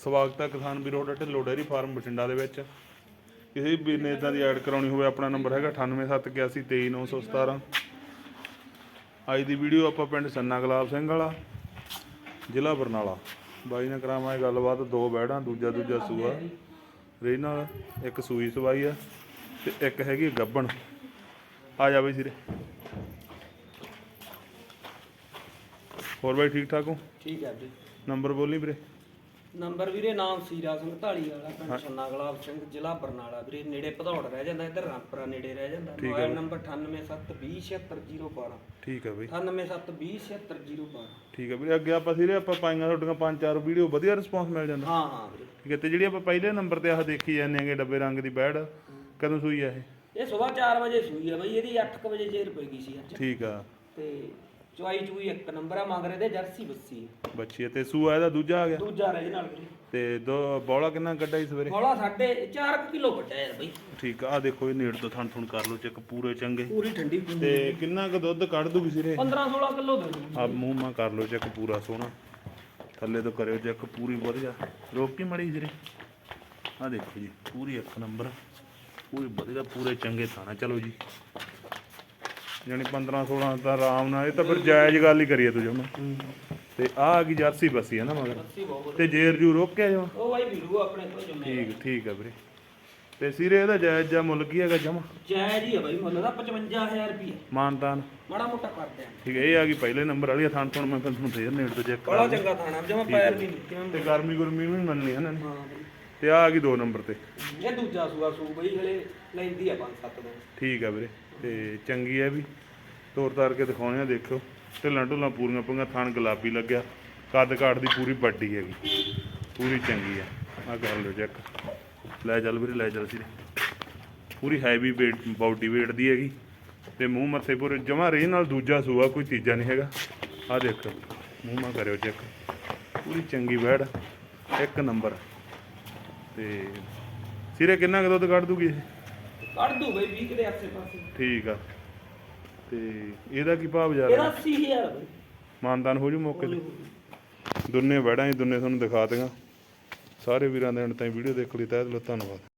ਸਵਾਗਤ ਹੈ ਕਿਸਾਨ ਵੀਰੋ ਦਾ ਢਿੱਲੋ ਡੇਅਰੀ ਫਾਰਮ ਬਠਿੰਡਾ ਦੇ ਵਿੱਚ। ਕਿਸੇ ਵੀ ਨੇ ਇਦਾਂ ਦੀ ਐਡ ਕਰਾਉਣੀ ਹੋਵੇ ਆਪਣਾ ਨੰਬਰ ਹੈਗਾ 9871823917 ਅੱਜ ਦੀ ਵੀਡੀਓ ਆਪਾਂ ਪਿੰਡ ਸੰਨਾ ਗੁਲਾਬ ਸਿੰਘ ਵਾਲਾ ਜ਼ਿਲ੍ਹਾ ਬਰਨਾਲਾ। ਬਾਈ ਨਾਲ ਕਰਾਵਾਂਗੇ ਗੱਲਬਾਤ ਦੋ ਬੈੜਾਂ ਦੂਜਾ ਦੂਜਾ ਸੂਆ। ਰੇ ਨਾਲ ਇੱਕ ਸੂਈ ਸਵਾਈ ਆ ਤੇ ਇੱਕ ਹੈਗੀ ਗੱਬਣ। ਆ ਜਾ ਬਈ ਸਿਰੇ। ਹੋਰ ਬਾਈ ਠੀਕ ਠਾਕ ਹੋ? ਠੀਕ ਹੈ ਜੀ। ਨੰਬਰ ਬੋਲੀ ਵੀਰੇ। ਨੰਬਰ ਵੀਰੇ ਨਾਮ ਸੀਰਾ ਸਿੰਘ ਢਾਲੀ ਵਾਲਾ ਪਿੰਡ ਛੰਨਾ ਗੁਲਾਬ ਸਿੰਘ ਜ਼ਿਲ੍ਹਾ ਬਰਨਾਲਾ ਵੀਰੇ ਨੇੜੇ ਭਦੌੜ ਰਹਿ ਜਾਂਦਾ ਇੱਧਰ ਰਾਮਪੁਰਾ ਨੇੜੇ ਰਹਿ ਜਾਂਦਾ। ਮੋਬਾਈਲ ਨੰਬਰ 9872076012 ਠੀਕ ਹੈ ਬਈ। 9872076012 ਠੀਕ ਹੈ ਵੀਰੇ ਅੱਗੇ ਆਪਾਂ ਸਿਰੇ ਆਪਾਂ ਪਾਈਆਂ ਤੁਹਾਡੀਆਂ ਪੰਜ ਚਾਰ ਵੀਡੀਓ ਵਧੀਆ ਰਿਸਪੌਂਸ ਮਿਲ ਜਾਂਦਾ। ਹਾਂ ਹਾਂ ਵੀਰੇ। ਠੀਕ ਹੈ ਤੇ ਜਿਹੜੀ ਆਪਾਂ ਪਹਿਲੇ ਨੰਬਰ ਤੇ ਆਹ ਦੇਖੀ ਜਾਂਦੇ ਆਂਗੇ ਡੱਬੇ ਰੰਗ ਦੀ ਬੈੜ ਕਦੋਂ ਸੂਈ ਆ ਇਹ? ਇਹ ਸਵੇਰ 4 ਵਜੇ ਸੂਈ ਆ ਬਈ ਇਹਦੀ 8 ਵਜੇ ਜੇਰ ਪਈ ਗਈ ਸੀ ਅੱਜ। ਠੀਕ ਆ। ਤੇ ਚੁਆਈ ਚੂਈ ਇੱਕ ਨੰਬਰ ਆ ਮਗਰੇ ਦੇ ਜਰਸੀ ਬੱਸੀ। ਆ। ਬੱਚੀ ਆ ਤੇ ਸੂਆ ਇਹਦਾ ਦੂਜਾ ਆ ਗਿਆ? ਦੂਜਾ ਰਹਿ ਨਾਲ ਵੀਰੇ। ਤੇ ਦੋ ਬੌਲਾ ਕਿੰਨਾ ਕੱਢਿਆ ਸੀ ਸਵੇਰੇ? ਬੋਲਾ ਸਾਡੇ 4 ਕਿਲੋ ਵੱਡਾ ਯਾਰ ਬਈ। ਠੀਕ ਆ ਆਹ ਦੇਖੋ ਇਹ ਨੇੜ ਤੋਂ ਥਣ ਥਣ ਕਰ ਲਓ ਚੈੱਕ ਪੂਰੇ ਚੰਗੇ। ਪੂਰੀ ਠੰਡੀ ਪੂਰੀ ਤੇ ਕਿੰਨਾ ਕੁ ਦੁੱਧ ਕੱਢ ਦੂਗੀ ਸਿਰੇ 15 16 ਕਿਲੋ ਦੇ ਦੂੰ ਆ ਮੂੰਹ ਮਾ ਕਰ ਲਓ ਚੈੱਕ ਪੂਰਾ ਸੋਹਣਾ। ਥੱਲੇ ਤੋਂ ਕਰਿਓ ਚੈੱਕ ਪੂਰੀ ਵਧੀਆ। ਰੋਕ ਕੇ ਮੜੀ ਸਿਰੇ ਆ ਦੇਖੋ ਜੀ ਪੂਰੀ ਇੱਕ ਨੰਬਰ। ਪੂਰੀ ਵਧੀਆ ਪੂਰੇ ਚੰਗੇ ਥਾਣਾ ਚਲੋ ਜੀ। ਜਾਣੀ 15 16 ਤਾਂ ਆਰਾਮ ਨਾਲ ਇਹ ਤਾਂ ਫਿਰ ਜਾਇਜ਼ ਗੱਲ ਹੀ ਕਰੀਏ ਤੂੰ ਜਮਾ। ਤੇ ਆ ਆ ਗਈ ਜਰਸੀ ਬੱਸੀ ਹੈ ਨਾ ਮਗਰ। ਤੇ ਜੇਰ ਜੂ ਰੋਕਿਆ ਜਮਾ? ਉਹ ਬਾਈ ਵੀਰੂ ਆਪਣੇ ਤੋਂ ਜੰਮੇ ਠੀਕ ਠੀਕ ਆ ਵੀਰੇ। ਤੇ ਸਿਰੇ ਇਹਦਾ ਜਾਇਜ਼ ਜਾਂ ਮੁੱਲ ਕੀ ਹੈਗਾ ਜਮਾ? ਜਾਇਜ਼ ਹੀ ਆ ਬਾਈ ਮੁੱਲ ਦਾ 55000 ਰੁਪਏ ਮਾਨਤਾਨ। ਮਾੜਾ ਮੋਟਾ ਕਰਦੇ ਆ ਠੀਕ ਹੈ ਇਹ ਆ ਗਈ ਪਹਿਲੇ ਨੰਬਰ ਵਾਲੀ ਥਣ ਥਣ ਮੈਂ ਫਿਰ ਤੁਹਾਨੂੰ ਫੇਰ ਨੇੜ ਤੋਂ ਚੈੱਕ ਬੜਾ ਕਰਾਂ ਚੰਗਾ ਥਾਣਾ ਜਮਾ ਪੈਰ ਨਹੀਂ ਤੇ ਗਰਮੀ ਗੁਰਮੀ ਵੀ ਮੰਨਣੀ ਇਹਨਾਂ ਨੇ। ਹਾਂ ਬਾਈ। ਤੇ ਆ ਆ ਗਈ ਦੋ ਨੰਬਰ ਤੇ। ਇਹ ਦੂਜਾ ਸੂਆ ਸੂ ਬਈ ਹਲੇ ਲੈਂਦੀ ਆ 5-7 ਦਿਨ। ਠੀਕ ਆ ਵੀਰੇ ਤੇ ਚੰਗੀ ਹੈ ਵੀ। ਤੋਰ ਤਾਰ ਕੇ ਦਿਖਾਉਣੇ ਆ ਦੇਖੋ ਢਿੱਲਾਂ ਢੁੱਲਾਂ ਪੂਰੀਆਂ ਪੂਰੀਆਂ ਥਣ ਗੁਲਾਬੀ ਲੱਗਿਆ। ਕੱਦ ਕਾਠ ਦੀ ਪੂਰੀ ਵੱਡੀ ਹੈਗੀ ਪੂਰੀ ਚੰਗੀ ਆ। ਆ ਕਰ ਲਓ ਚੈੱਕ ਲੈ ਚੱਲ ਵੀਰੇ ਲੈ ਚੱਲ ਸਿਰੇ। ਪੂਰੀ ਹੈਵੀ weight ਬਾਡੀ weight ਦੀ ਹੈਗੀ। ਤੇ ਮੂੰਹ ਮੱਥੇ ਪੂਰੇ ਜਮਾ ਰੇ ਨਾਲ ਦੂਜਾ ਸੂਆ ਕੋਈ ਤੀਜਾ ਨਹੀਂ ਹੈਗਾ। ਆ ਦੇਖੋ ਮੂੰਹ ਮਾ ਕਰਿਓ ਚੈੱਕ ਪੂਰੀ ਚੰਗੀ ਵੈੜ ਇੱਕ ਨੰਬਰ। ਤੇ ਸਿਰੇ ਕਿੰਨਾ ਕੁ ਦੁੱਧ ਕੱਢ ਦੂਗੀ ਇਹ? ਕੱਢ ਦੂ ਬਈ 20 ਦੇ ਆਸੇ ਪਾਸੇ। ਠੀਕ ਆ। ਤੇ ਇਹਦਾ ਕੀ ਭਾਅ ਬਾਜ਼ਾਰ ਇਹਦਾ ਹੈ 80000 ਬਈ। ਮਾਨਦਾਨ ਹੋ ਜੂ ਮੌਕੇ ਤੇ? ਦੁੰਨੇ ਵੜਾਂ ਹੀ ਦੁੰਨੇ ਤੁਹਾਨੂੰ ਦਿਖਾ ਦਿਆਂ ਸਾਰੇ ਵੀਰਾਂ ਦੇ ਅੰਤ ਤਾਈਂ ਵੀਡੀਓ ਦੇਖ ਲਈ ਤਹਿ ਦਿਲੋਂ ਧੰਨਵਾਦ।